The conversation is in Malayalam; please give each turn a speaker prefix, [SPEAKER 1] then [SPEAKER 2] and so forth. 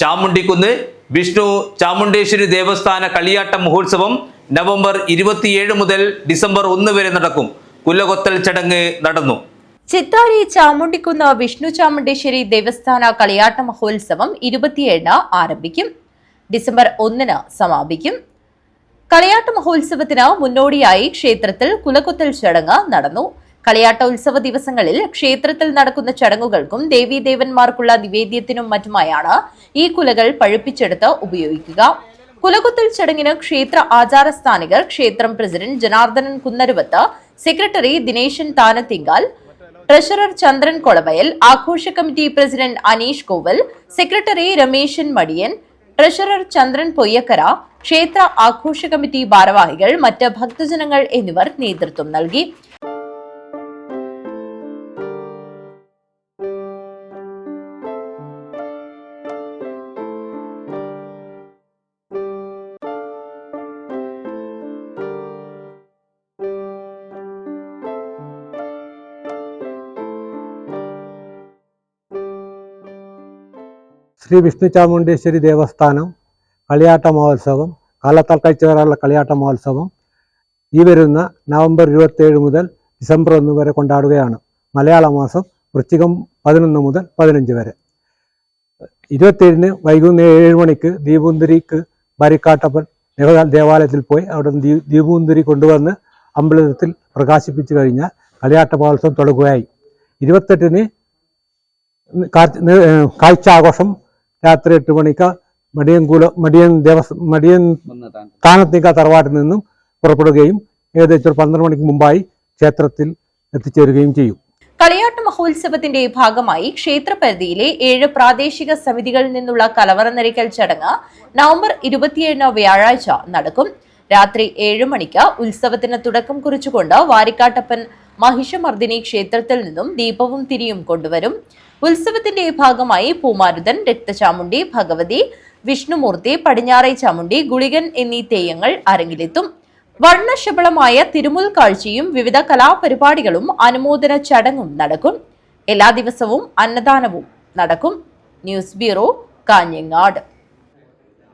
[SPEAKER 1] ചാമുണ്ടിക്കുന്ന് വിഷ്ണു ചാമുണ്ടേശ്വരി ദേവസ്ഥാന കളിയാട്ട മഹോത്സവം നവംബർ ഇരുപത്തിയേഴ് മുതൽ ഡിസംബർ ഒന്ന് വരെ നടക്കും. കുലകൊത്തൽ ചടങ്ങ് നടന്നു.
[SPEAKER 2] ചിത്താരി ചാമുണ്ടിക്കുന്ന് വിഷ്ണു ചാമുണ്ടേശ്വരി ദേവസ്ഥാന കളിയാട്ട മഹോത്സവം ഇരുപത്തിയേഴിന് ആരംഭിക്കും. ഡിസംബർ ഒന്നിന് സമാപിക്കും. കളിയാട്ട മഹോത്സവത്തിന് മുന്നോടിയായി ക്ഷേത്രത്തിൽ കുലകൊത്തൽ ചടങ്ങ് നടന്നു. കളിയാട്ട ഉത്സവ ദിവസങ്ങളിൽ ക്ഷേത്രത്തിൽ നടക്കുന്ന ചടങ്ങുകൾക്കും ദേവീദേവന്മാർക്കുള്ള നിവേദ്യത്തിനും മറ്റുമായാണ് ഈ കുലകൾ പഴുപ്പിച്ചെടുത്ത് ഉപയോഗിക്കുക. കുലകുത്തൽ ചടങ്ങിന് ക്ഷേത്ര ആചാരസ്ഥാനികർ ക്ഷേത്രം president Janardhanan Kunnaruvath secretary Dineshan Thanathinkal treasurer Chandran Kolavayal ആഘോഷ committee president Aneesh Koval secretary Rameshan Madiyan treasurer Chandran Poyyakkara ക്ഷേത്ര ആഘോഷ കമ്മിറ്റി ഭാരവാഹികൾ മറ്റ് ഭക്തജനങ്ങൾ എന്നിവർ നേതൃത്വം നൽകി.
[SPEAKER 3] ശ്രീ വിഷ്ണു ചാമുണ്ടേശ്വരി ദേവസ്ഥാനം കളിയാട്ട മഹോത്സവം കാലത്താൽ കഴിച്ചേറാനുള്ള കളിയാട്ട മഹോത്സവം ഈ വരുന്ന നവംബർ ഇരുപത്തേഴ് മുതൽ ഡിസംബർ ഒന്ന് വരെ കൊണ്ടാടുകയാണ്. മലയാള മാസം വൃശ്ചികം പതിനൊന്ന് മുതൽ പതിനഞ്ച് വരെ. ഇരുപത്തേഴിന് വൈകുന്നേരം ഏഴ് മണിക്ക് ദീപുന്തിരിക്ക് ബാരിക്കാട്ടപ്പൻ ദേവ- ദേവാലയത്തിൽ പോയി അവിടെ നിന്ന് ദീപുന്തിരി കൊണ്ടുവന്ന് അമ്പലത്തിൽ പ്രകാശിപ്പിച്ചു കഴിഞ്ഞാൽ കളിയാട്ട മഹോത്സവം തുടങ്ങുകയായി. ഇരുപത്തെട്ടിന് കാഴ്ച ആഘോഷം രാത്രി എട്ട് മണിക്ക് മടിയൻകൂല മടിയൻ ദേവസ് മടിയൻ താനത്തിക്ക തറവാട്ടിൽ നിന്നും പുറപ്പെടുകയും ഏകദേശം പന്ത്രണ്ട് മണിക്ക് മുമ്പായി ക്ഷേത്രത്തിൽ എത്തിച്ചേരുകയും ചെയ്യും.
[SPEAKER 2] കളിയാട്ട മഹോത്സവത്തിന്റെ ഭാഗമായി ക്ഷേത്രപരിധിയിലെ ഏഴ് പ്രാദേശിക സമിതികളിൽ നിന്നുള്ള കലവറ നിരക്കൽ ചടങ്ങ് നവംബർ ഇരുപത്തിയേഴിന് വ്യാഴാഴ്ച നടക്കും. രാത്രി ഏഴ് മണിക്ക് ഉത്സവത്തിന് തുടക്കം കുറിച്ചുകൊണ്ട് വാരിക്കാട്ടപ്പൻ മഹിഷമർദിനി ക്ഷേത്രത്തിൽ നിന്നും ദീപവും തിരിയും കൊണ്ടുവരും. ഉത്സവത്തിന്റെ ഭാഗമായി പൂമാരുതൻ രക്തചാമുണ്ടി ഭഗവതി വിഷ്ണുമൂർത്തി പടിഞ്ഞാറേ ചാമുണ്ടി ഗുളികൻ എന്നീ തെയ്യങ്ങൾ അരങ്ങിലെത്തും. വർണശബളമായ തിരുമുൽ കാഴ്ചയും വിവിധ കലാപരിപാടികളും അനുമോദന ചടങ്ങും നടക്കും. എല്ലാ ദിവസവും അന്നദാനവും നടക്കും. News bureau Kanhangad.